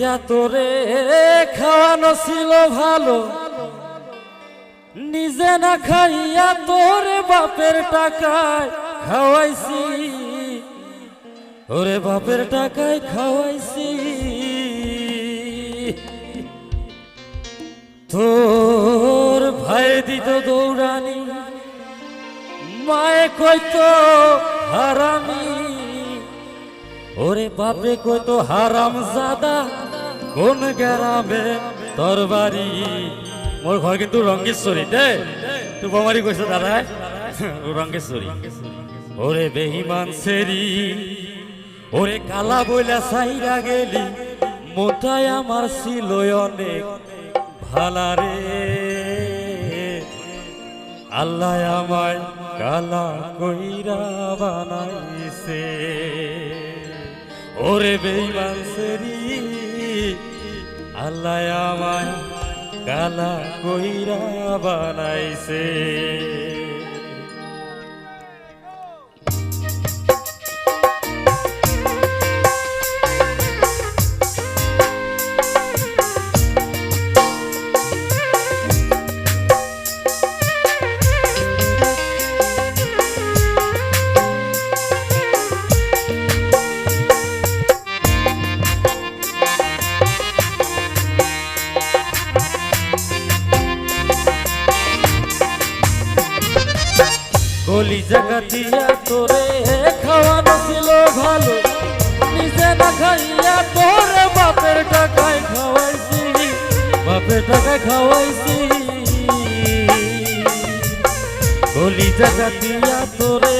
দিয়া তোরে খাওয়ানো ছিল ভালো। নিজে না খাইয়া তোরে বাপের টাকায় খাওয়াইছি। ওরে বাপের টাকায় খাওয়াইছি। তোর ভাই দিত দৌড়ানি, মায়ে কইতো হারামি। ওরে বাপে কইতো হারাম জাদা? কোন গ্রামে তোর বাড়ি? মোর ঘর কিন্তু রঙ্গেশ্বরী, দে। তুই বোমারি কইছো, দাদা। রঙ্গেশ্বরী। ওরে বেহিমান সেরি ওরে কালা বইলা সাইরা গেলি মোটাই আমার ছিল অনেক ভালারে আল্লাহ আমায় কালা কইরা বানাইছে। ওরে বেইমান সেরি আল্লাহ আমায় কালা কইরা বানাইছে। গলি জায়গা দিয়া তোরে খাওয়ানো ছিল ভালো। নিজে না খাইয়া তোরে বাপের টাকায় খাওয়াইছি, বাপের টাকায় খাওয়াইছি। গলি জায়গা দিয়া তোরে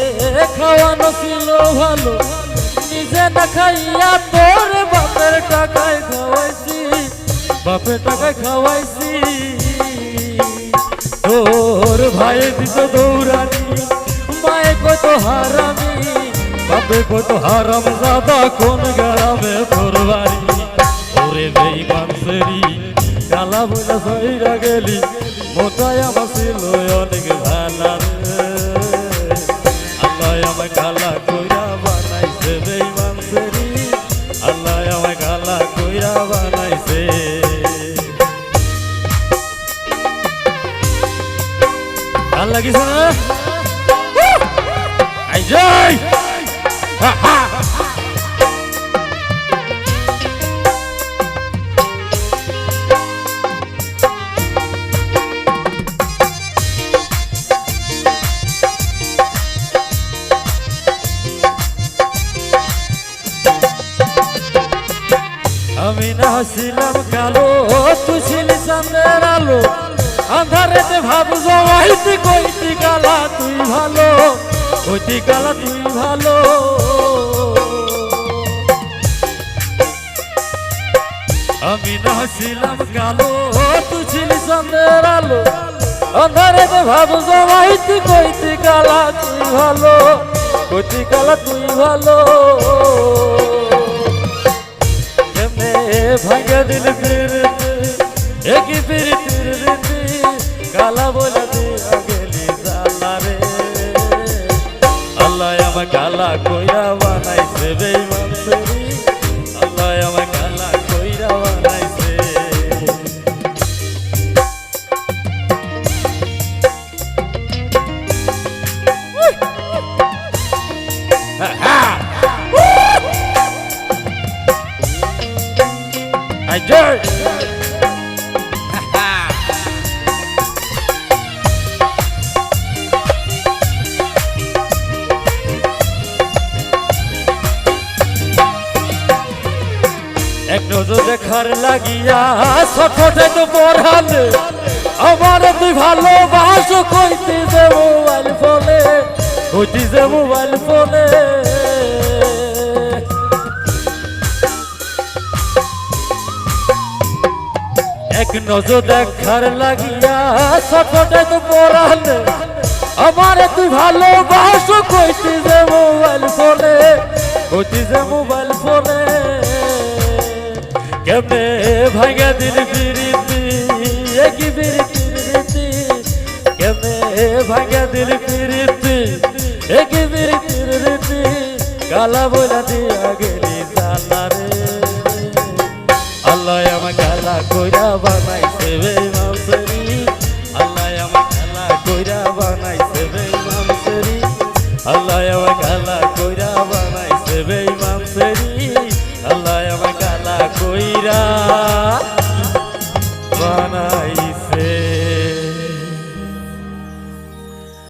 খাওয়ানো ছিল ভালো। নিজে না খাইয়া তোরে বাপের টাকায় খাওয়াইছি, বাপের টাকায় খাওয়াইছি। তোর ভাই দিত দৌড়ানি কত হারামি বাপে কত হারাম জাদা কোন গ্রামে তোর বাড়ি ওরে বেইমান সেরি কালা বইলা সইরা গেলি মোটাই আমার ছিল অনেক ভালা আল্লাহ আমায় কালা কইরা বানাইছে বেইমান সেরি আল্লাহ আমায় কালা কইরা বানাইছে। ভালো লাগিছে না? হা। আমি না হাসিলাম কালো, তুই ছিলি সামনের আলো আন্ধারেতে ভাব জমাইতি কইতি কালা তুই ভালো কইতি কালা তুই ভালো। আমি না হাসিলাম কালো তুই ছিলি সামনের আলো। আন্ধারেতে ভাব জমাইতি কইতি কালা তুই ভালো, কইতি কালা তুই ভালো। ভাঙ্গে দিল ফিরতে, একই ফিরতির কইরা এক নজর দেখার লাগিয়া ছটে তো পড়ালে আমার তুই ভালোবাসো কইতে যে মোবাইল ফোনে, কইতে যে মোবাইল ফোনে। এক নজর দেখার লাগিয়া ছটে তো পড়ালে আমার তুই ভালোবাসো কইতে যে মোবাইল ফোনে, কইতে যে মোবাইল ফোনে। কেমনে ভাঙা দিল ফিরিতি একই ফিরিতির রীতি কেমনে ভাঙা দিল ফিরিতি একই ফিরিতির রীতি কালা বলা দিয়া গেলি জালা রে আল্লাহ আমার গালা কইরা বানাইছে